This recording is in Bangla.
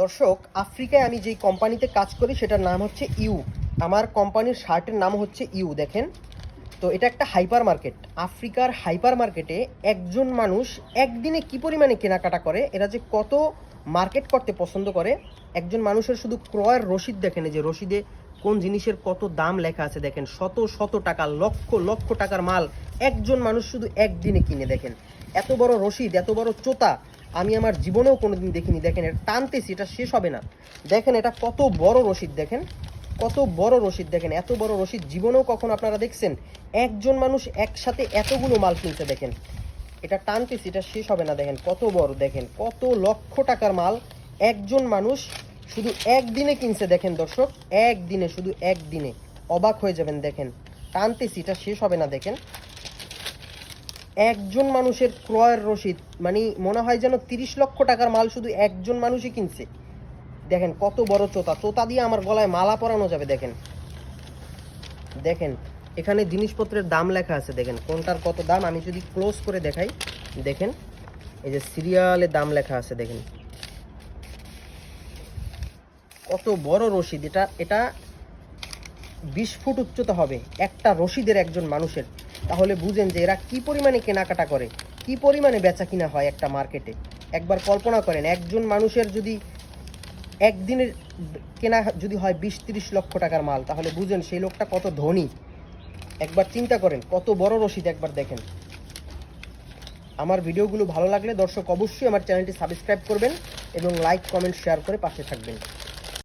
দর্শক, আফ্রিকায় আমি যেই কোম্পানিতে কাজ করি সেটার নাম হচ্ছে ইউ। আমার কোম্পানির শার্টের নাম হচ্ছে ইউ, দেখেন। তো এটা একটা হাইপার মার্কেট আফ্রিকার হাইপার মার্কেটে একজন মানুষ একদিনে কি পরিমাণে কেনাকাটা করে, এরা যে কত মার্কেট করতে পছন্দ করে, একজন মানুষের শুধু ক্রয়ের রসিদ দেখেন যে রসিদে কোন জিনিসের কত দাম লেখা আছে দেখেন, শত শত টাকা, লক্ষ লক্ষ টাকার মাল একজন মানুষ শুধু একদিনে কিনে দেখেন। এত বড় রসিদ, এত বড় চোতা আমি আমার জীবনেও কোনোদিন দেখিনি। দেখেন এটা টানতেছি, এটা শেষ হবে না। দেখেন, এটা কত বড় রসিদ দেখেন। কত বড় রসিদ দেখেন, এত বড় রসিদ জীবনেও কখন আপনারা দেখছেন, একজন মানুষ একসাথে এতগুলো মাল কিনতে দেখেন। এটা টানতেছি, এটা শেষ হবে না, দেখেন, কত বড়, দেখেন, কত লক্ষ টাকার মাল একজন মানুষ শুধু একদিনে কিনছে, দেখেন, দর্শক, একদিনে, শুধু একদিনে। অবাক হয়ে যাবেন, দেখেন। টানতেছি, এটা শেষ হবে না, দেখেন। একজন মানুষের ক্রয়ের রসিদ মানে মনে হয় যেন তিরিশ লক্ষ টাকার মাল শুধু একজন মানুষই কিনছে। দেখেন কত বড় চোতা। চোতা দিয়ে আমার গলায় মালা পরানো যাবে, দেখেন। দেখেন, এখানে জিনিসপত্রের দাম লেখা আছে, দেখেন। কোনটার কত দাম, আমি যদি ক্লোজ করে দেখাই, দেখেন। এই যে সিরিয়ালের দাম লেখা আছে, দেখেন। কত বড় রসিদ। এটা এটা বিশ ফুট উচ্চতা হবে, একটা রসিদের একজন মানুষের। তাহলে বুঝেন যে এরা কি পরিমাণে কেনাকাটা করে, কি পরিমাণে বেচা কিনা হয় একটা মার্কেটে। একবার কল্পনা করেন, একজন মানুষের যদি একদিনের কেনা যদি হয় বিশ তিরিশ লক্ষ টাকার মাল, তাহলে বুঝেন সেই লোকটা কত ধনী। একবার চিন্তা করেন, কত বড় রসিদ একবার দেখেন। আমার ভিডিওগুলো ভালো লাগলে দর্শক অবশ্যই আমার চ্যানেলটি সাবস্ক্রাইব করবেন এবং লাইক, কমেন্ট, শেয়ার করে পাশে থাকবেন।